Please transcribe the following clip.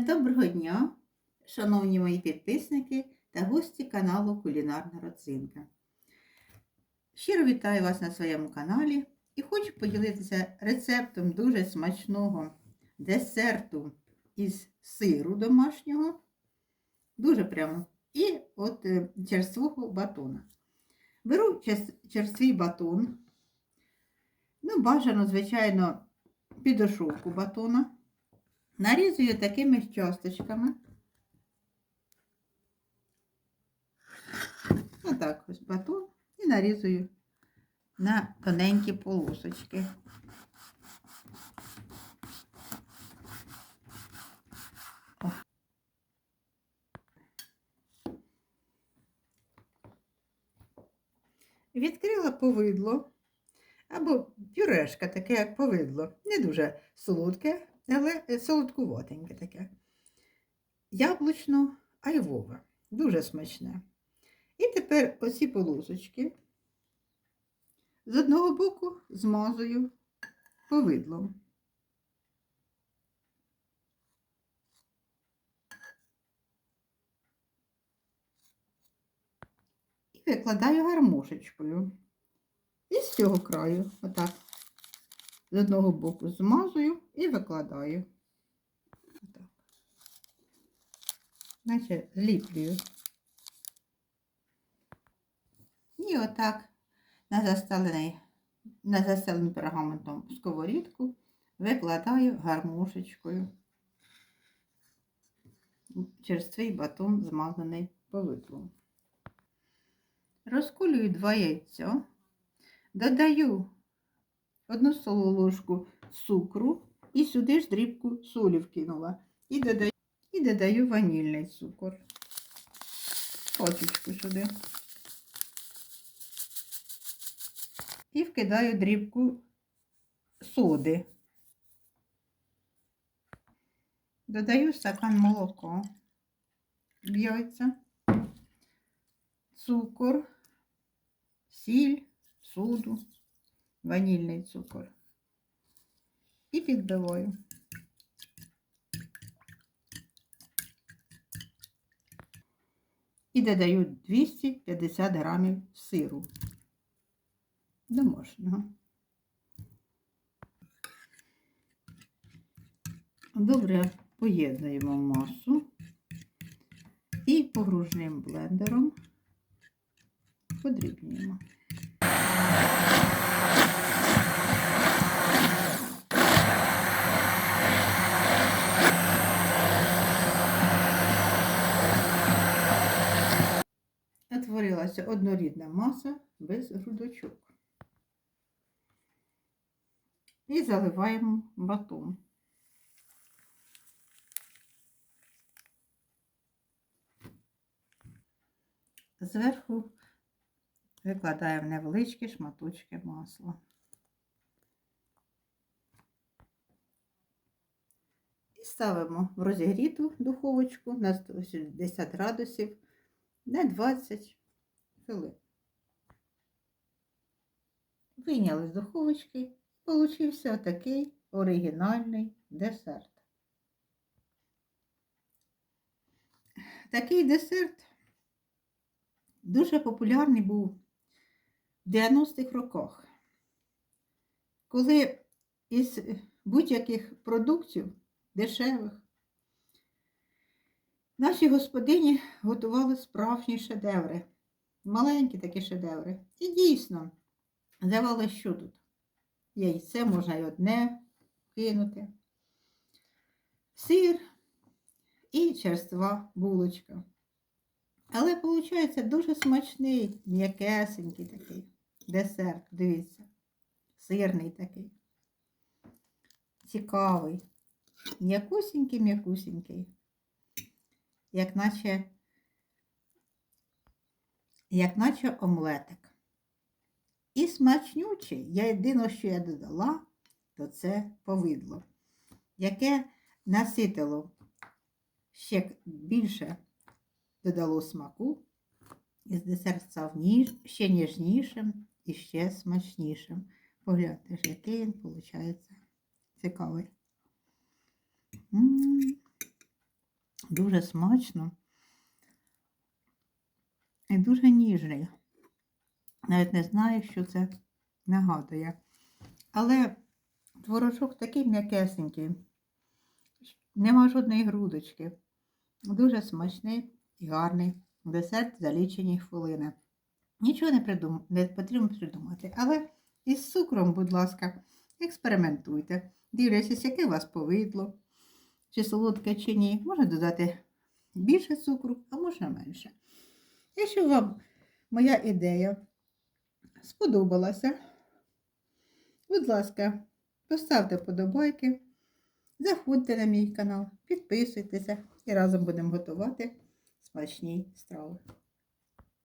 Доброго дня, шановні мої підписники та гості каналу Кулінарна Родзинка. Щиро вітаю вас на своєму каналі і хочу поділитися рецептом дуже смачного десерту із сиру домашнього. Дуже прямо. І от е, черствого батона. Беру черствий батон. Ну, бажано, звичайно, підошовку батона. Нарізую такими часточками. Отак ось батон і нарізую на тоненькі полосочки. Відкрила повидло або пюрешка, таке як повидло. Не дуже солодке, але е, солодкуватеньке таке. Яблучно айвове. Дуже смачне. І тепер оці полосочки з одного боку змазую повидлом. І викладаю гармошечкою. І з цього краю, отак, з одного боку змазую і викладаю. Отак. Наче зліплюю. І отак на застелений, на застелену пергаментом сковорідку викладаю гармошечкою черствий батон змазаний повидлом. Розколюю два яйця, додаю одну столову ложку цукру і сюди ж дрібку солі вкинула. І додаю, і додаю ванільний цукор. Пачечку сюди. І вкидаю дрібку соди. Додаю стакан молока в яйця, цукор, сіль, соду, ванільний цукор. І підбиваю. І додаю 250 грамів сиру домашнього. Добре поєднуємо масу і погружним блендером подрібнюємо. Утворилася однорідна маса без грудочок. І заливаємо батон. Зверху викладаємо невеличкі шматочки масла. І ставимо в розігріту духовочку на 160 градусів на 20 хвилин. Вийняли з духовочки, получився такий оригінальний десерт. Такий десерт дуже популярний був в 90-х роках, коли із будь-яких продуктів дешевих наші господині готували справжні шедеври, маленькі такі шедеври. І дійсно, здавалося, що тут? Яйце можна й одне кинути, сир і черства булочка. Але виходить дуже смачний, м'якесенький такий десерт, дивіться, сирний такий. Цікавий, м'якусінький, м'якусінький, як наче, як наче омлетик. І смачнючий, я єдине, що я додала, то це повидло, яке наситило ще більше додало смаку, і десерт став ніж, ще ніжнішим і ще смачнішим. Погляньте який він, виходить, цікавий. М, Дуже смачно і дуже ніжний. Навіть не знаю, що це нагадує. Але творожок такий м'якесенький. Нема жодної грудочки. Дуже смачний і гарний. Десерт за лічені хвилини. Нічого не, придум... не потрібно придумати. Але із цукром, будь ласка, експериментуйте. Дивлячись, яке у вас повидло, чи солодке, чи ні. Можна додати більше цукру, а можна менше. Якщо вам моя ідея сподобалася, будь ласка, поставте подобайки, заходьте на мій канал, підписуйтеся і разом будемо готувати смачні страви.